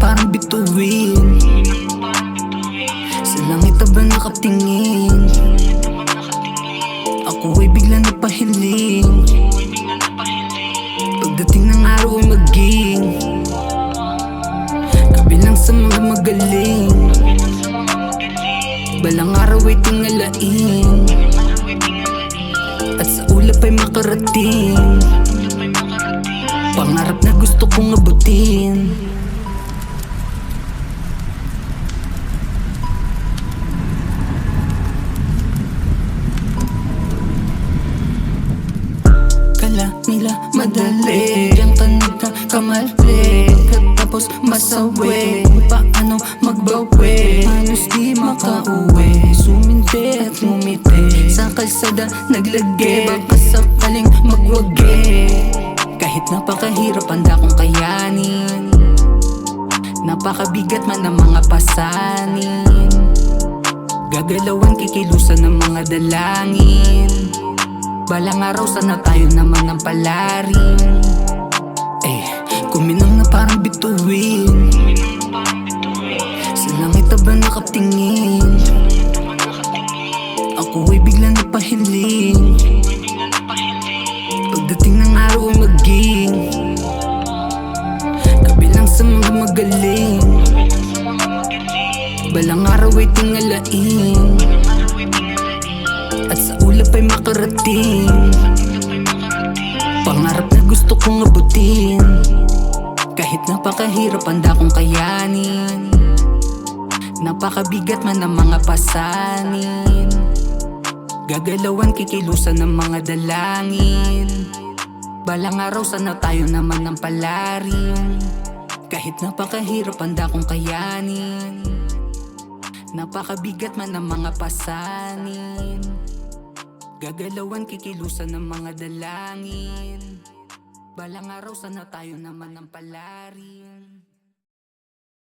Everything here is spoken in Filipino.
parang bituin. Sa langit ba nakatingin? Ako ay bigla napahiling Pagdating ng araw ay maging Kabilang sa mga magaling. Balang araw ay tingalain. At sa ulap ay makarating. Pangarap na gusto kong abutin nila madali. Yang tanig na kamali Katapos masawi. Paano magbawi. Halos di makauwi. Sumindi at ngumiti. Sa kalsada naglagi Baka sakaling magwagi. Kahit napakahirap handa kong kayanin. Napakabigat man ang mga pasanin. Gagalawan kikilusan ng mga dalangin Balang araw sana tayo naman ng palarin. Eh, kuminang na parang bituin. Sa langit ba nakatingin? Ako ay biglang napahiling Pagdating ng araw ay maging Kabilang sa mga magaling. Balang araw ay tingalain ulap ay makarating. Pangarap na gusto kong abutin. Kahit napakahirap handa kong kayanin. Napakabigat man ang mga pasanin. Gagalawan kikilusan ng mga dalangin. Balang araw sana tayo naman ng palarin. Kahit napakahirap handa kong kayanin. Napakabigat man ang mga pasanin Gagalawan kikilusan ng mga dalangin. Balang araw sana tayo naman ng palarin